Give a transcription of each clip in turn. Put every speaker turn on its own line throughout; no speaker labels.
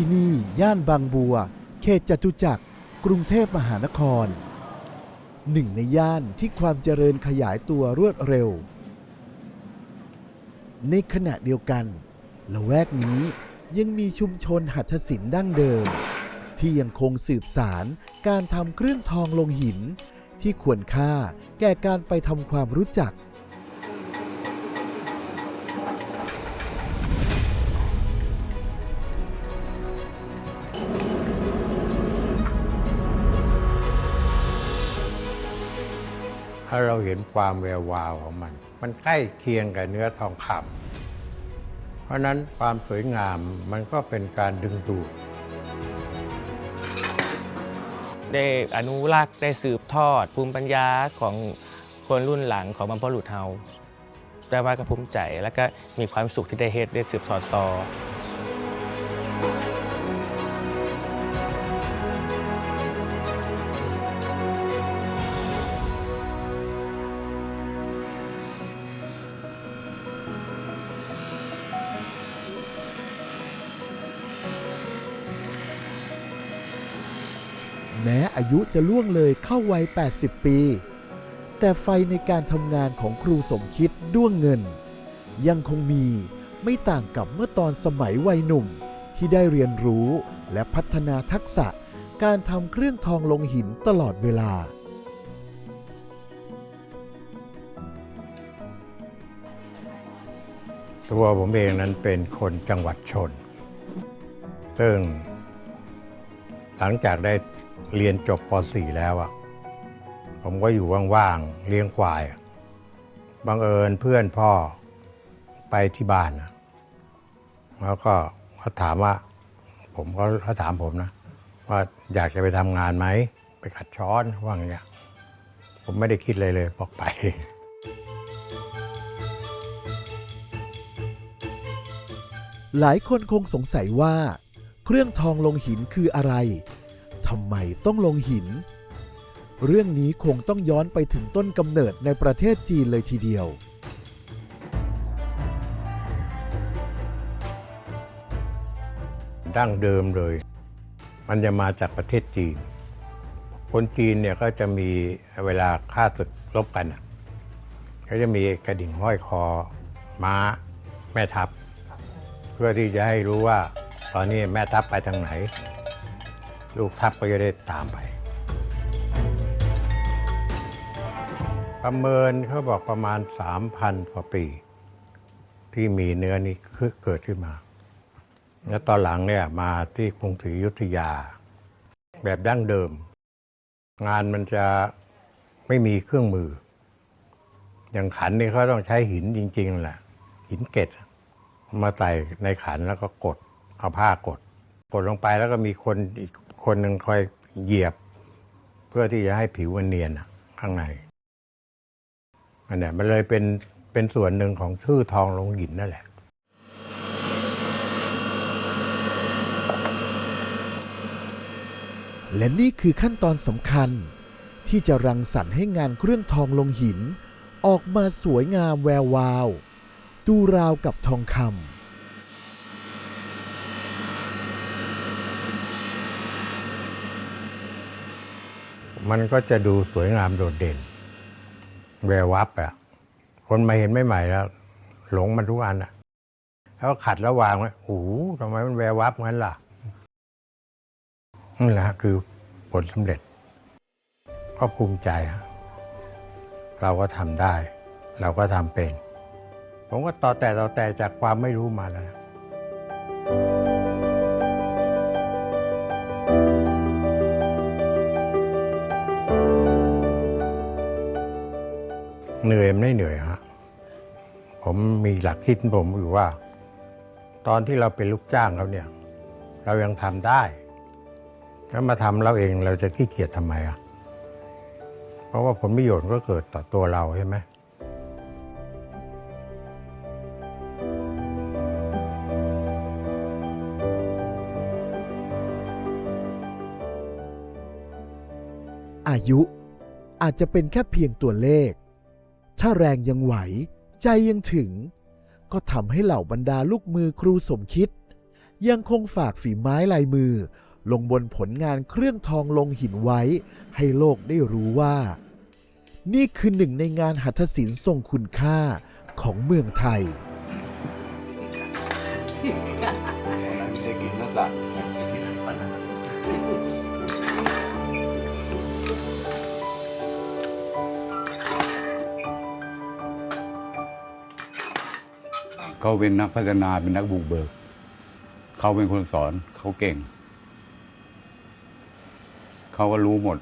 ที่นี่ย่านบางบัว เขตจตุจักร กรุงเทพมหานคร หนึ่งในย่านที่ความเจริญขยายตัวรวดเร็ว ในขณะเดียวกัน ละแวกนี้ยังมีชุมชนหัตถศิลป์ดั้งเดิม ที่ยังคงสืบสารการทำเครื่องทองลงหิน ที่ควรค่าแก่การไปทำความรู้จัก
ถ้าเราเห็นความแวววาวของมัน มันใกล้เคียงกับเนื้อทองคำเพราะนั้นความสวยงามมันก็เป็นการดึงดูด
ได้อนุรักษ์ได้สืบทอด ภูมิปัญญาของคนรุ่นหลังของบรรพบุรุษเฮาได้ว่าก็ภูมิใจ แล้วก็มีความสุขที่ได้เฮ็ดได้สืบทอดต่อ
อายุจะล่วงเลยเข้าวัย 80 ปี แต่ไฟในการทำงานของครูสมคิดด้วงเงิน ยังคงมีไม่ต่างกับเมื่อตอนสมัยวัยหนุ่มที่ได้เรียนรู้และพัฒนาทักษะการทำเครื่องทองลงหินตลอดเวลา
ตัวผมเองนั้นเป็นคนจังหวัดชน ซึ่งหลังจากได้ เรียนจบป .4 แล้วอะผมก็อยู่ว่างๆเลี้ยงควายบังเอิญเพื่อนพ่อไปที่บ้านนะแล้วก็เขาถามว่า ผมก็เขาถามผมนะ ว่าอยากจะไปทำงานไหม ไปขัดช้อนว่าอย่างเงี้ยผมไม่ได้คิดเลยเลยบอกไป
หลายคนคงสงสัยว่า เครื่องทองลงหินคืออะไร ทำไมต้องลงหิน เรื่องนี้คงต้องย้อนไปถึงต้นกำเนิดในประเทศจีนเลยทีเดียว
ดั้งเดิมเลย มันจะมาจากประเทศจีน คนจีนเนี่ยก็จะมีเวลาฆ่าศึกรบกันก็จะมีกระดิ่งห้อยคอ ม้า แม่ทัพ เพื่อที่จะให้รู้ว่าตอนนี้แม่ทัพไปทางไหน ลูกทัพก็จะได้ตามไป ประเมินเขาบอกประมาณ 3,000กว่าปี ที่มีเนื้อนี้เกิดขึ้นมา แล้วตอนหลังเนี่ยมาที่กรุงศรีอยุธยา แบบดั้งเดิม งานมันจะไม่มีเครื่องมือ อย่างขันนี่เขาต้องใช้หินจริง ๆแหละหินเกล็ดมาใส่ในขันแล้วก็กดเอาผ้ากด กดลงไปแล้วก็มีคนอีก คนหนึ่งคอยเหยียบ เพื่อที่จะให้ผิวมันเนียนข้างในอันนี้มันเลยเป็นเป็นส่วนหนึ่งของชื่อทองลงหินนั่นแหละ
และนี่คือขั้นตอนสำคัญ ที่จะรังสรรค์ให้งานเครื่องทองลงหิน ออกมาสวยงามแวววาว ดูราวกับทองคำ
มันก็จะดูสวยงามโดดเด่น แวววับอะคนมาเห็นไม่ใหม่แล้ว หลงมันทุกอันอะแล้วขัดแล้ววางไว้โอ้ทำไมมันแวววับงั้นล่ะนั่แหละคือผลสำเร็จก็ภูมิใจฮะเราก็ทำได้ เราก็ทำเป็น ผมก็ต่อแต่ต่อแต่จากความไม่รู้มาแล้ว เหนื่อยไม่เหนื่อยฮะผมมีหลักคิดผมอยู่ว่า ตอนที่เราเป็นลูกจ้างเขาเนี่ย เรายังทำได้แล้วมาทำเราเองเราจะขี้เกียจทำไมอะเพราะว่าผลประโยชน์ก็เกิดต่อตัวเราใช่ไหม
อายุอาจจะเป็นแค่เพียงตัวเลข ถ้าแรงยังไหว ใจยังถึง ก็ทำให้เหล่าบรรดาลูกมือครูสมคิด ยังคงฝากฝีไม้ลายมือ ลงบนผลงานเครื่องทองลงหินไว้ ให้โลกได้รู้ว่า นี่คือหนึ่งในงานหัตถศิลป์ทรงคุณค่าของเมืองไทย
เขาเป็นนักพัฒนาเป็นนักบุกเบิก เขาเป็นคนสอนเขาเก่ง เขาก็รู้หมด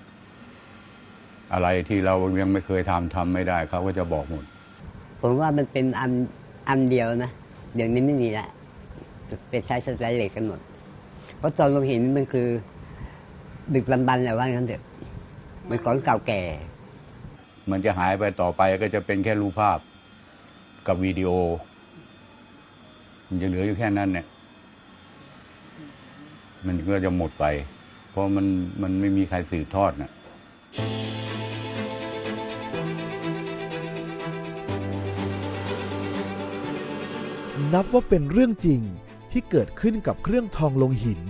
อะไรที่เรายังไม่เคยทำทำไม่ได้ เขาก็จะบอกหมด
ผมว่ามันเป็นอันอันเดียวนะเดี๋ยวนี้ไม่มีละเป็นใช้สแตนเลสกันหมด เพราะตอนลงหินมันคือ ดึกลำบันแหละว่างั้นเถอะมันของเก่าแก่
มันจะหายไปต่อไปก็จะเป็นแค่รูปภาพกับวิดีโอ มันจะเหลืออยู่แค่นั้นเนี่ยมันก็จะหมดไป เพราะมันมันไม่มีใครสืบทอดนะ
นับว่าเป็นเรื่องจริงที่เกิดขึ้นกับเครื่องทองลงหิน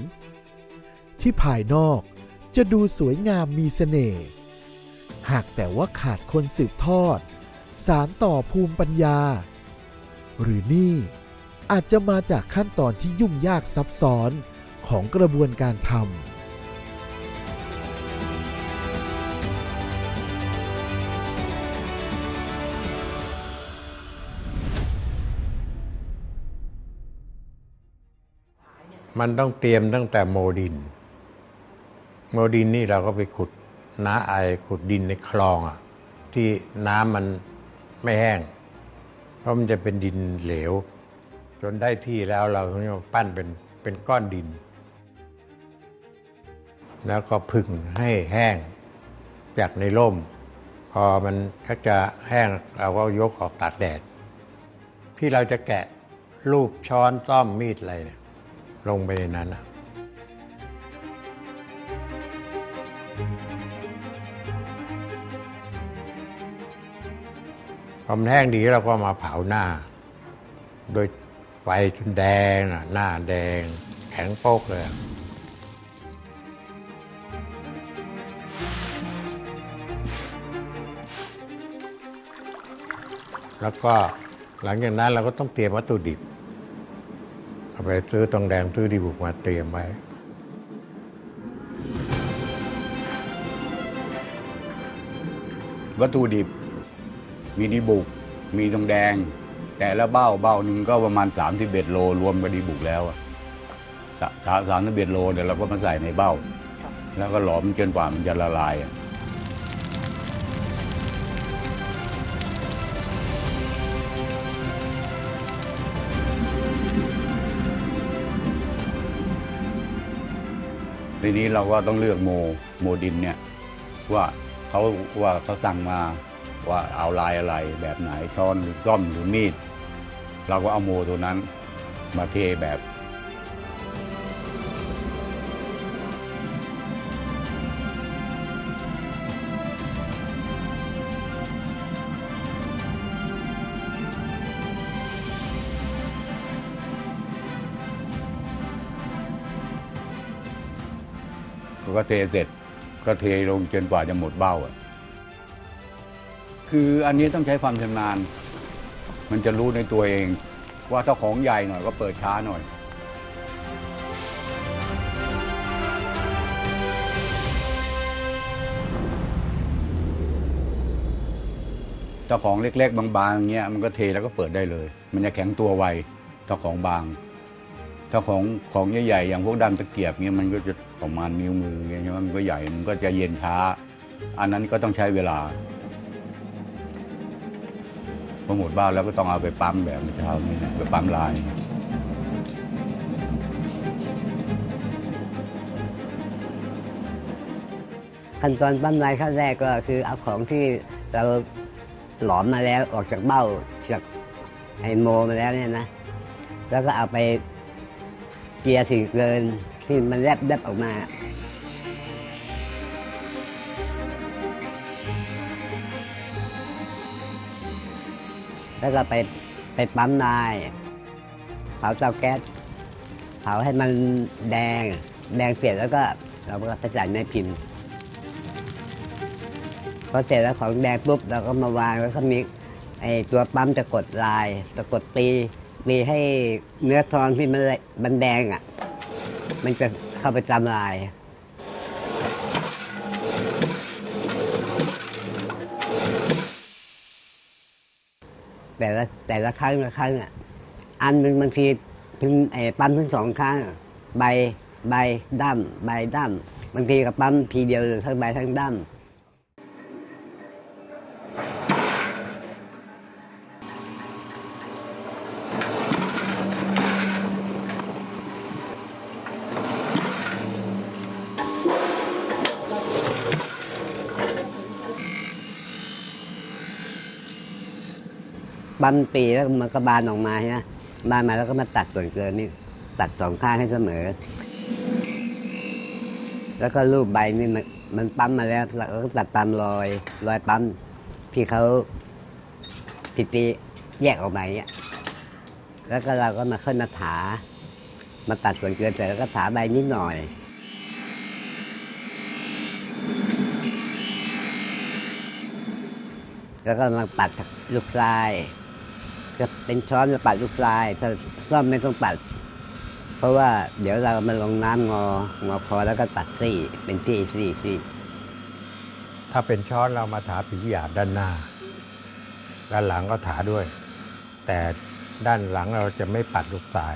ที่ภายนอกจะดูสวยงามมีเสน่ห์หากแต่ว่าขาดคนสืบทอด สารต่อภูมิปัญญา หรือนี่ อาจจะมาจากขั้นตอนที่ยุ่งยากซับซ้อนของกระบวนการทำ
มันต้องเตรียมตั้งแต่โมดิน โมดินนี่เราก็ไปขุดน้าไอขุดดินในคลองอะที่น้ำมันไม่แห้ง เพราะมันจะเป็นดินเหลว จนได้ที่แล้วเราถึงจะปั้นเป็นเป็นก้อนดิน แล้วก็พึ่งให้แห้งจากในร่ม พอมันถ้าจะแห้งเราก็ยกออกตากแดด ที่เราจะแกะรูปช้อนต้อมมีดอะไรเนี่ยลงไปในนั้นะพอมันแห้งดีเราก็มาเผาหน้า โดย ไฟจนแดงอะหน้าแดง แข็งโป๊กเลยแล้วก็หลังจากนั้นเราก็ต้องเตรียมวัตถุดิบเอาไปซื้อตองแดงซื้อดีบุกมาเตรียมไว้
วัตถุดิบ มีดีบุก มีทองแดง แต่ละเบ้าเบ้าหนึ่งก็ประมาณ3ามสิบเอ็ดโลรวมกับดีบุกแล้วอะสามสามสิบเอ็ดโลเดี๋ยวเราก็มาใส่ในเบ้า แล้วก็หลอมจนกว่ามันจะละลายอะทีนี้เราก็ต้องเลือกโมโมดินเนี่ยว่าเขาว่าเขาสั่งมา ว่าเอาลายอะไรแบบไหนช้อนหรือซ่อมหรือมีด เราก็เอาโมตัวนั้นมาเทแบบ ก็เทเสร็จก็เทลงจนกว่าจะหมดเบ้าอะ คืออันนี้ต้องใช้ความชำนาญ มันจะรู้ในตัวเอง ว่าถ้าของใหญ่หน่อยก็เปิดช้าหน่อย ถ้าของเล็ก ๆ บางๆอย่างเงี้ยมันก็เทแล้วก็เปิดได้เลย มันจะแข็งตัวไวถ้าของบาง ถ้าของของใหญ่ๆอย่างพวกดำตะเกียบเงี้ยมันก็จะประมาณนิ้วมือเงี้ยมันก็ใหญ่มันก็จะเย็นช้า อันนั้นก็ต้องใช้เวลา พอหมดบ้านแล้วก็ต้องเอาไปปั๊มแบบเมื่อเช้านี้นะไปปั๊มลาย
ขั้นตอนปั้นลายขั้นแรกก็คือเอาของที่เราหลอมมาแล้วออกจากเบ้าจากไอโมมาแล้วเนี่ยนะ แล้วก็เอาไปเกียร์สีเกินที่มันแลบแลบออกมา แล้วก็ไปไปปั๊มลาย เผาเตาแก๊สเผาให้มันแดง แดงเสร็จแล้วก็เราก็ไปใส่ในพิมพ์พอเสร็จแล้วของแดงปุ๊บเราก็มาวางแล้วก็มีไอตัวปั๊มจะกดลายจะกดตีตีให้เนื้อทองที่มันมันแดงอะ มันจะเข้าไปจำลาย แต่ละแต่ละครั้งละครั้งอะอันหนึ่งบางทีถึงไอ้ปั๊มถึงสองครั้งใบใบดั้มใบดั้มบางทีกับปั๊มทีเดียวทั้งใบทั้งดั้ม ปั๊มปีแล้วมันก็บานออกมาใช่ไหมบานมาแล้วก็มาตัดส่วนเกินนี่ตัดสองข้างให้เสมอ แล้วก็รูปใบนี่มันมันปั๊มมาแล้วเราก็ตัดตามรอยรอยปั๊มที่เขาติดตีแยกออกมาอย่างเงี้ยแล้วก็เราก็มาขึ้นมาถา มาตัดส่วนเกินเสร็จแล้วก็ถาใบนิดหน่อยแล้วก็มาปัดลูกทราย ก็เป็นช้อนมาปัดลูกทรายถ้าซ่อมไม่ต้องปัด เพราะว่าเดี๋ยวเรามาลงน้ำงองอคอแล้วก็ตัดซี่เป็นซี่ซี่ซี่
ถ้าเป็นช้อนเรามาถาผิวหยาบด้านหน้า ด้านหลังก็ถาด้วย แต่ด้านหลังเราจะไม่ปัดลูกทราย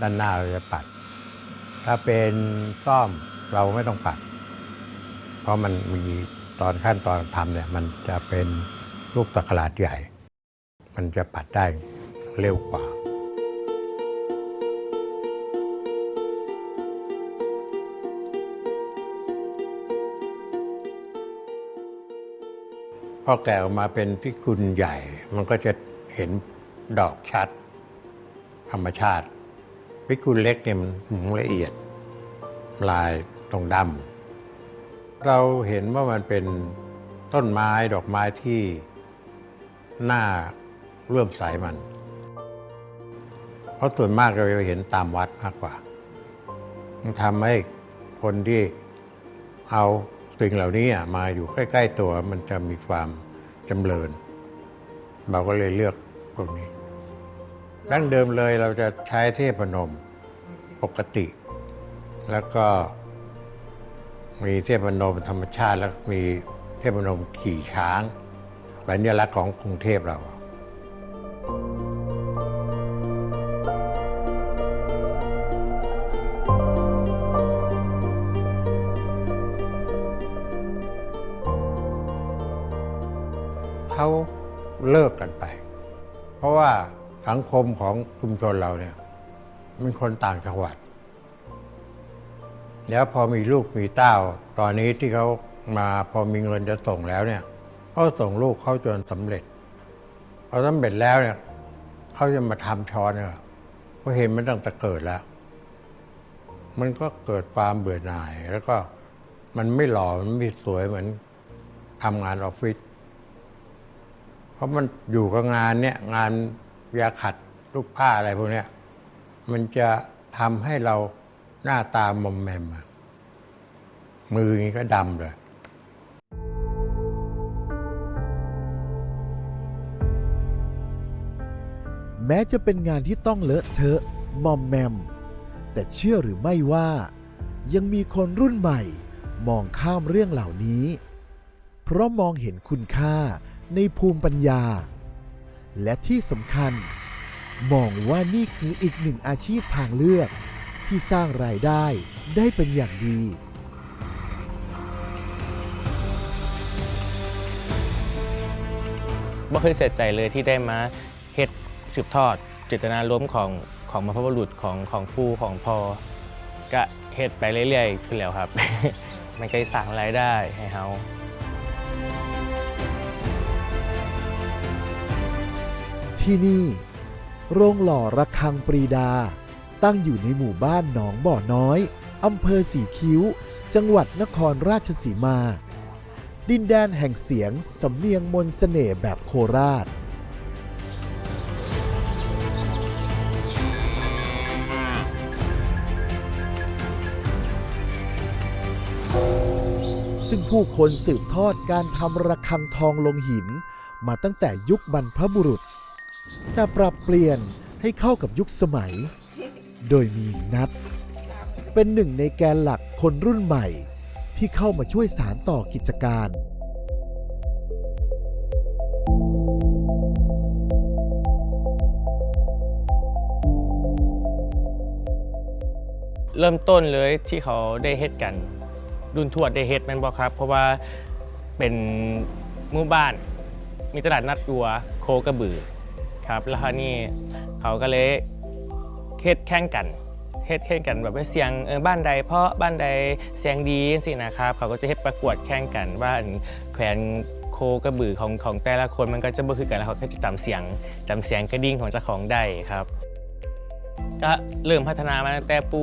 ด้านหน้าเราจะปัด ถ้าเป็นซ่อมเราไม่ต้องปัด เพราะมันมีตอนขั้นตอนทำเนี่ยมันจะเป็นลูกตะกราดใหญ่ มันจะปัดได้เร็วกว่า พอแก่ออกมาเป็นพิกุลใหญ่ มันก็จะเห็นดอกชัด ธรรมชาติ พิกุลเล็กเนี่ยมันละเอียด ลายตรงดำเราเห็นว่ามันเป็นต้นไม้ดอกไม้ที่หน้า เลื่อมใสมัน เพราะส่วนมากเราจะเห็นตามวัดมากกว่า มันทำให้คนที่เอาสิ่งเหล่านี้มาอยู่ใกล้ ๆ ตัวมันจะมีความจำเริญ เราก็เลยเลือกพวกนี้ดั้งเดิมเลยเราจะใช้เทพนมปกติ แล้วก็มีเทพนมธรรมชาติแล้วมีเทพนมขี่ช้างสัญลักษณ์ของกรุงเทพเรา เลิกกันไป เพราะว่าสังคมของชุมชนเราเนี่ยเป็นคนต่างจังหวัด แล้วพอมีลูกมีเต้า ตอนนี้ที่เขามาพอมีเงินจะส่งแล้วเนี่ยเขาส่งลูกเขาจนสำเร็จพอสำเร็จแล้วเนี่ยเขาจะมาทำช้อนเนี่ยเพราะเห็นมันตั้งแต่เกิดแล้ว มันก็เกิดความเบื่อหน่าย แล้วก็มันไม่หล่อมันไม่สวยเหมือนทำงานออฟฟิศ ราะมันอยู่กับงานเนี่ยงานยาขัดลูกผ้าอะไรพวกเนี้ยมันจะทำให้เราหน้าตามอมแมมมืออย่างนี้ก็ดำเลย
แม้จะเป็นงานที่ต้องเลอะเทอะมอมแมม แต่เชื่อหรือไม่ว่า ยังมีคนรุ่นใหม่ มองข้ามเรื่องเหล่านี้ เพราะมองเห็นคุณค่า ในภูมิปัญญา และที่สำคัญ มองว่านี่คืออีกหนึ่งอาชีพทางเลือก ที่สร้างรายได้ได้เป็นอย่างดี
บ่เคยเสียใจเลยที่ได้มาเฮ็ดสืบทอดเจตนาล้มณ์ของของบรรพบุรุษของของผู้ของพอก็เฮ็ดไปเรื่อยๆขึ้นแล้วครับ มันก็สร้างรายได้ให้เฮา
ที่นี่ โรงหล่อระคังปรีดา ตั้งอยู่ในหมู่บ้านหนองบ่อน้อยอำเภอสีคิ้ว จังหวัดนครราชสีมา ดินแดนแห่งเสียงสำเนียงมนต์เสน่ห์แบบโคราช
ซึ่ง
ผู้คนสืบทอดการทำระคังทองลงหิน มาตั้งแต่ยุคบรรพบุรุษ แต่ปรับเปลี่ยนให้เข้ากับยุคสมัย โดยมีนัด เป็นหนึ่งในแกนหลักคนรุ่นใหม่ ที่เข้ามาช่วยสารต่อกิจการ
เริ่มต้นเลยที่เขาได้เฮ็ดกันรุ่นทวดได้เฮ็ดแมันบ่ครับ เพราะว่าเป็นหมู่บ้าน มีตลาดนัดวัว โคกระบือ ครับแล้วคราวนี้เขาก็เลยเฮ็ดแข่งกันเฮ็ดแข่งกันแบบว่าเสียงเออบ้านใด เพราะบ้านใดเสียงดีสินะครับ เขาก็จะเฮ็ดประกวดแข่งกันว่าแขวนโคกระบือของของแต่ละคนมันก็จะบ่คือกันแล้วเขาก็จะจำเสียงจำเสียงกระดิ่งของเจ้าของได้ครับ ก็เริ่มพัฒนามาตั้งแต่ปู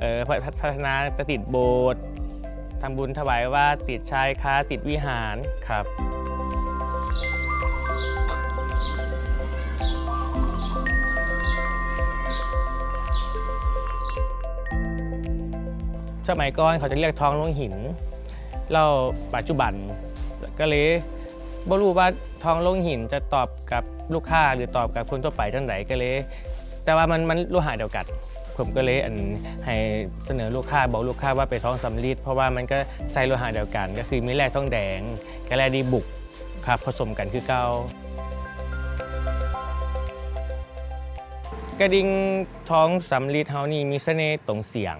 เออพัฒพัฒนาติดโบสถ์ทำบุญถวายว่าติดชายค้าติดวิหารครับ สมัยก่อนเขาจะเรียกทองลงหิน เราปัจจุบันก็เลยบ่รู้ว่าทองลงหินจะตอบกับลูกค้าหรือตอบกับคนทั่วไปจังไดก็เลย แต่ว่ามันมันโลหะเดียวกันผมก็เลยอันให้เสนอลูกค้าบอกลูกค้าว่าเป็นทองสำลีเพราะว่ามันก็ใส่โลหะเดียวกัน ก็คือมีแร่ทองแดงกับแร่ดีบุกครับผสมกันคือเก่ากระดิ่งทองสำลีเฮานี่มีเสน่ห์ตรงเสียง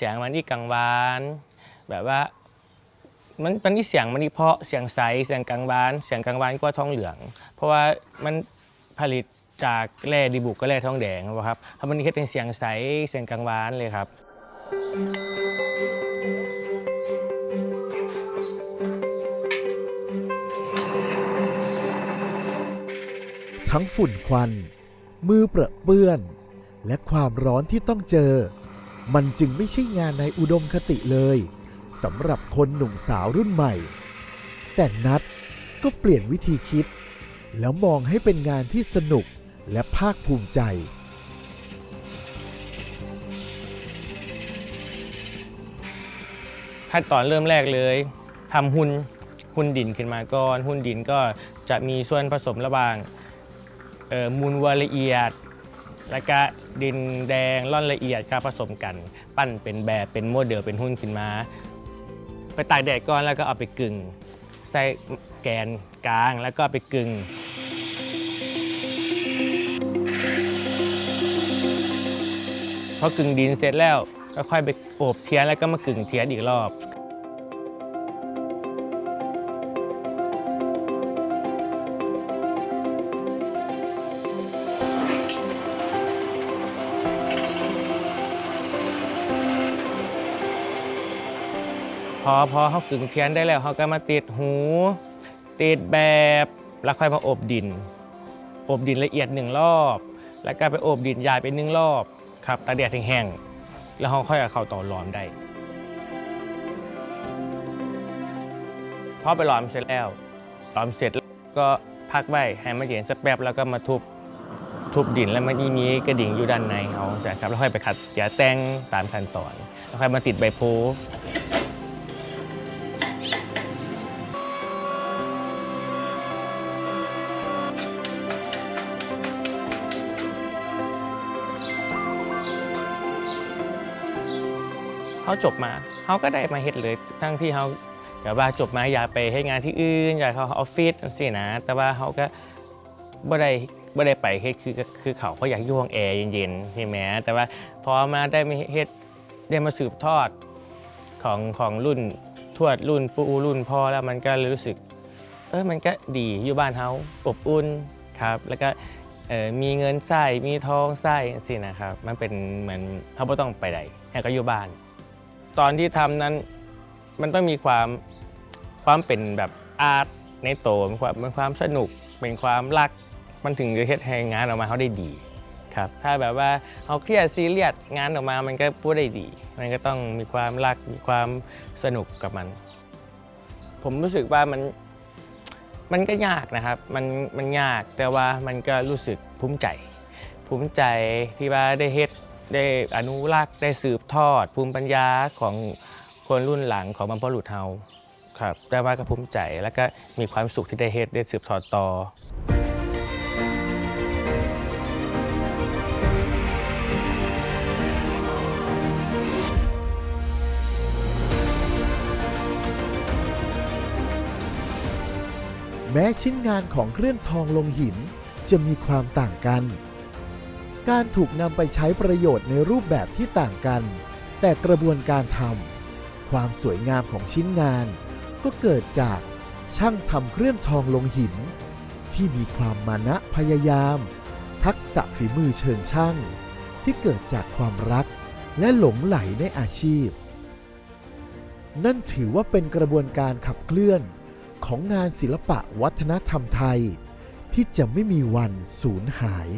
เสียงมันที่กังวาน แบบว่ามันมันที่เสียงมันที่เพาะเสียงใสเสียงกังวาน เสียงกังวานกว่าทองเหลือง เพราะว่ามันผลิตจากแร่ดีบุกก็แร่ทองแดงครับถ้ามันเฮ็ดเป็นเสียงใสเสียงกังวานเลยครับ
ทั้งฝุ่นควัน มือเปรอะเปื้อน และความร้อนที่ต้องเจอ มันจึงไม่ใช่งานในอุดมคติเลยสำหรับคนหนุ่มสาวรุ่นใหม่ แต่นัดก็เปลี่ยนวิธีคิด แล้วมองให้เป็นงานที่สนุกและภาคภูมิใจ
ขั้นตอนเริ่มแรกเลยทำหุ่นหุ่นดินขึ้นมาก่อน หุ่นดินก็จะมีส่วนผสมระหว่างมูลวัวละเอียด และก็ดินแดงร่อนละเอียดก็ผสมกัน ปั้นเป็นแบบเป็นโมเดลเป็นหุ่นขึ้นมา ไปตากแดดก่อนแล้วก็เอาไปกึ่งใส่แกนกลางแล้วก็ไปกึ่งพอกึ่งดินเสร็จแล้วก็ค่อยไปโอบเทียนแล้วก็มากึ่งเทียนอีกรอบ อพอเขากึ่งเทียนได้แล้วเขาก็มาติดหู ติดแบบแล้วค่อยมาอบดิน อบดินละเอียดหนึ่งรอบ แล้วก็ไปอบดินยายไปหนึ่งรอบครับตากแดดแห้งๆแล้วเขาค่อยเอาเข้าต่อหลอมได้พอไปหลอมเสร็จแล้วหลอมเสร็จก็พักไว้ให้มันเย็นสักแป๊บแล้วก็มาทุบทุบดินแล้วมันมีกระดิ่งอยู่ด้านในเขาจะครับแล้วค่อยไปขัดเจียแตงตามขั้นตอน แล้วค่อยมาติดใบโพ เขาจบมาเขาก็ได้มาเฮ็ดเลยทั้งที่เขาแบบว่าจบมาอยากไปให้งานที่อื่นอยากเข้าออฟฟิศสินะ แต่ว่าเขาก็บ่ได้บ่ได้ไปเฮ็ดคือคือเขาเขาอยากอยู่ห้องแอร์เย็นๆใช่ไหมแต่ว่าพอมาได้มาเฮ็ดได้มาสืบทอดของของรุ่นทวดรุ่นปู่รุ่นพ่อแล้วมันก็รู้สึกเออมันก็ดีอยู่บ้านเฮาอบอุ่นครับแล้วก็มีเงินใส่มีทองใส่สินะครับ มันเป็นเหมือนเขาไม่ต้องไปใดแค่ก็อยู่บ้าน ตอนที่ทำนั้นมันต้องมีความความเป็นแบบอาร์ตในโตวมีความเป็นความสนุกเป็นความรักมันถึงจะเฮ็ดให้งานออกมาเขาได้ดีครับถ้าแบบว่าเขาเครียดซีเรียสงานออกมามันก็พูดได้ดี มันก็ต้องมีความรักมีความสนุกกับมัน ผมรู้สึกว่ามันมันก็ยากนะครับ มันมันยากแต่ว่ามันก็รู้สึกภูมิใจ ภูมิใจที่ว่าได้เฮ็ด ได้อนุรักษ์ได้สืบทอด ภูมิปัญญาของคนรุ่นหลังของบรรพบุรุษเฮาครับได้มาก็ภูมิใจแล้วก็มีความสุขที่ได้เฮ็ดได้สืบทอดต่อ
แม้ชิ้นงานของเครื่องทองลงหินจะมีความต่างกัน การถูกนำไปใช้ประโยชน์ในรูปแบบที่ต่างกัน แต่กระบวนการทำความสวยงามของชิ้นงาน ก็เกิดจากช่างทำเครื่องทองลงหิน ที่มีความมานะพยายาม ทักษะฝีมือเชิงช่าง ที่เกิดจากความรักและหลงไหลในอาชีพ นั่นถือว่าเป็นกระบวนการขับเคลื่อนของงานศิลปะวัฒนธรรมไทย ที่จะไม่มีวันสูญหาย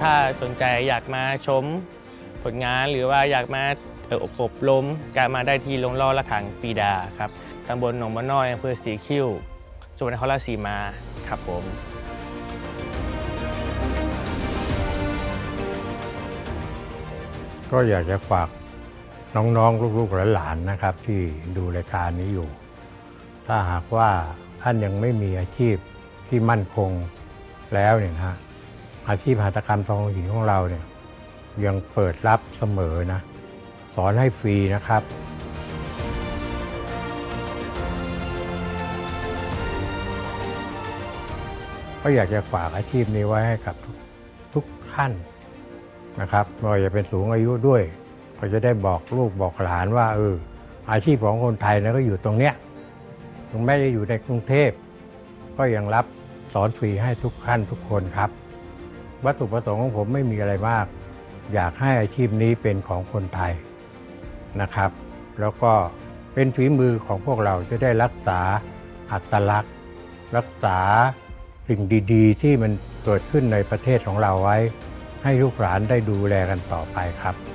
ถ้าสนใจอยากมาชมผลงานหรือว่าอยากมาอบอบรมการมาได้ที่โรงล่อระขังปีดาครับตำบลหนองมะน้อยอำเภอสีคิ้วจังหวัดนครราชสีมาครับผม
ก็อยากจะฝากน้องๆ ลูกๆหลานๆนะครับ ที่ดูรายการนี้อยู่ ถ้าหากว่าท่านยังไม่มีอาชีพที่มั่นคงแล้วเนี่ยฮะ อาชีพหัตถกรรมทองหินของเราเนี่ยยังเปิดรับเสมอนะ สอนให้ฟรีนะครับก็อยากจะฝากอาชีพนี้ไว้ให้กับทุกทุกท่านนะครับไม่ว่าจะเป็นสูงอายุด้วยก็จะได้บอกลูกบอกหลานว่าเอออาชีพของคนไทยนะก็อยู่ตรงเนี้ยถึงแม้จะอยู่ในกรุงเทพ ก็ยังรับสอนฟรีให้ทุกขั้นทุกคนครับ วัตถุประสงค์ของผมไม่มีอะไรมาก อยากให้อาชีพนี้เป็นของคนไทยนะครับ แล้วก็เป็นฝีมือของพวกเราจะได้รักษาอัตลักษณ์ รักษาสิ่งดีๆ ที่มันเกิดขึ้นในประเทศของเราไว้ ให้ลูกหลานได้ดูแลกันต่อไปครับ